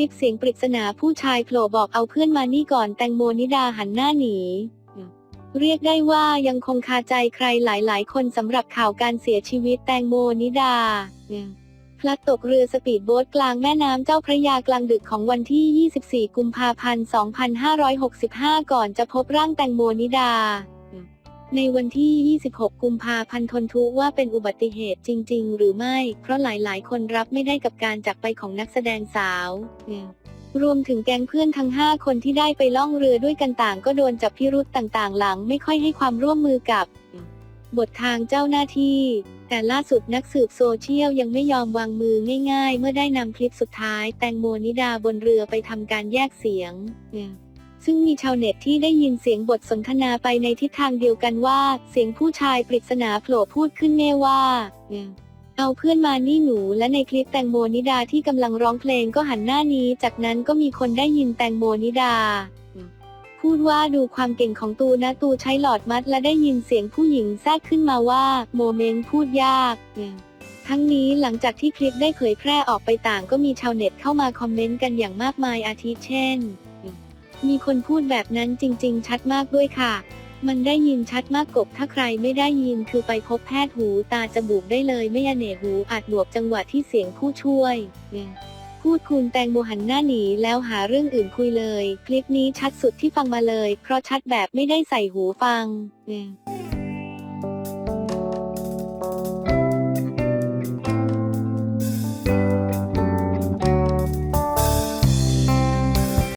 ลิปเสียงปริศนาผู้ชายโผล่บอกเอาเพื่อนมานี่ก่อนแตงโมนิดาหันหน้าหนี เรียกได้ว่ายังคงคาใจใครหลายๆ คนสำหรับข่าวการเสียชีวิตแตงโมนิดาพลัดตกเรือสปีดโบ๊ทกลางแม่น้ำเจ้าพระยากลางดึกของวันที่ 24 กุมภาพันธ์ 2565 ก่อนจะพบร่างแตงโมนิดา ในวันที่ 26 กุมภาพันธ์ทนทุกข์ว่าเป็นอุบัติเหตุจริง ๆ หรือไม่ เพราะหลาย ๆ คนรับไม่ได้กับการจากไปของนักแสดงสาวรวมถึงแก๊งเพื่อนทั้ง 5 คนที่ได้ไปล่องเรือด้วยกันต่างก็โดนจับพิรุษต่างๆ หลังไม่ค่อยให้ความร่วมมือกับบททางเจ้าหน้าที่ แต่ล่าสุดนักสืบโซเชียลยังไม่ยอมวางมือง่าย ๆ เมื่อได้นำคลิปสุดท้าย แตงโมนิดาบนเรือไปทำการแยกเสียง ซึ่งมีชาวเน็ตที่ได้ยินเสียงบทสนทนาไปในทิศทางเดียวกันว่า เสียงผู้ชายปริศนาโผล่พูดขึ้นแน่ว่า เอาเพื่อนมานี่หนูและในคลิปแตงโมนิดาที่กำลังร้องเพลงก็หันหน้านี้ จากนั้นก็มีคนได้ยินแตงโมนิดา พูดว่าดูความเก่งของตูนะตูใช้หลอดมัดและได้ยินเสียงผู้หญิงแทรกขึ้นมาว่า โมเมนต์พูดยากทั้งนี้หลังจากที่คลิปได้เผยแพร่ออกไปต่างก็มีชาวเน็ตเข้ามาคอมเมนต์กันอย่างมากมายอาทิเช่น มีคนพูดแบบนั้นจริง ๆ ชัดมากด้วยค่ะ มันได้ยินชัดมากกบถ้าใครไม่ได้ยินคือไปพบแพทย์หูตาจะบุกได้เลยไม่อเนกหูอาจบวกจังหวะที่เสียงผู้ช่วย พูดคุณแตงโมหันหน้าหนีแล้วหาเรื่องอื่นคุยเลย คลิปนี้ชัดสุดที่ฟังมาเลย เพราะชัดแบบไม่ได้ใส่หูฟัง